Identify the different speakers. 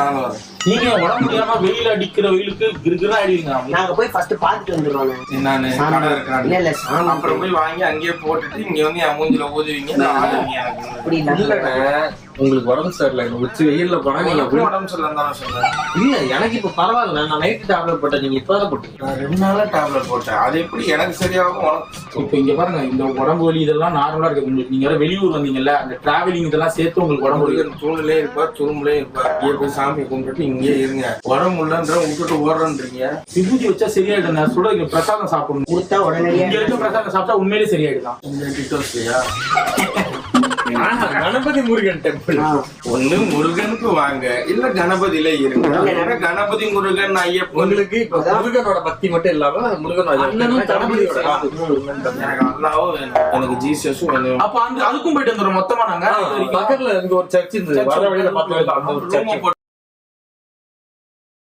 Speaker 1: Dona Nora?
Speaker 2: நீங்க உடம்பு முடியாம வெயில் அடிக்கிற வெயிலுக்கு கிருகிரா ஆயிடுவீங்க.
Speaker 3: நாங்க போய் ஃபர்ஸ்ட் பாத்துட்டு வந்துடுறோம்
Speaker 1: நானு. கடை இருக்கிறான்
Speaker 3: இல்ல இல்ல சாமி.
Speaker 1: அப்புறம் போய் வாங்கி அங்கேயே போட்டுட்டு இங்க வந்து என் மூஞ்சில ஊதுவீங்க நான் ஆடுவீங்க எனக்கு.
Speaker 3: அப்படி இல்ல.
Speaker 4: இல்லண்ணே உங்களுக்கு உடம்பு சரியில்லை. உச்சி வெயில்ல போனா நீங்க
Speaker 1: உனக்கும் உடம்பு சரியில்லைன்னு தானே சொன்னேன்
Speaker 4: இல்ல எனக்கு இப்ப பரவாயில்ல. நான் நைட்டு டேப்லெட் போட்டேன். நீங்க இப்பதான் போட்டீங்க.
Speaker 1: நான் ரெண்டு நாளா டேப்லெட் போட்டேன். அது எப்படி எனக்கு சரியாகும்? உனக்கு
Speaker 2: இப்ப இங்க பாருங்க இந்த உடம்பு வலி இதெல்லாம் நார்மலா இருக்கு. உங்களுக்கு நீங்க வெளியூர் வந்தீங்கல்ல அந்த டிராவலிங் இதெல்லாம் சேர்த்து உங்களுக்கு உடம்பு வலி
Speaker 1: தூணிலே இருப்பார் துரும்புலே இருப்பார். போய் சாமி கும்பிட்டுட்டு இங்கே இருங்க. உடம்பு இல்லைன்ற விட்டுட்டு ஓடுறன்றீங்க.
Speaker 2: விபூதி வச்சா சரியாயிடும் நான் பிரசாதம் சாப்பிடணும்.
Speaker 3: கொடுத்தா உடனடியா
Speaker 2: இங்க இருக்க பிரசாதம் சாப்பிட்டா உண்மையிலே சரியாயிடுதான்.
Speaker 1: டிட்டோஸ்லையா
Speaker 4: கணபதி முருகன் டெம்பிள்
Speaker 1: ஒண்ணு முருகனுக்கு வாங்க. இல்ல கணபதியில இருங்க. கணபதி முருகன் ஐயப்பன்.
Speaker 4: உங்களுக்கு இப்ப முருகனோட பக்தி மட்டும் இல்லாம முருகனோட
Speaker 2: அண்ணனும்
Speaker 4: கணபதியோட
Speaker 1: எனக்கு அல்லாவும் எனக்கு ஜீசஸும் வேணும்.
Speaker 2: அப்ப அந்த அதுக்கும் போயிட்டு வந்துடும் மொத்தமா நாங்க.
Speaker 4: பக்கத்துல இங்க ஒரு சர்ச் இருந்தது. வர வழியில பார்த்து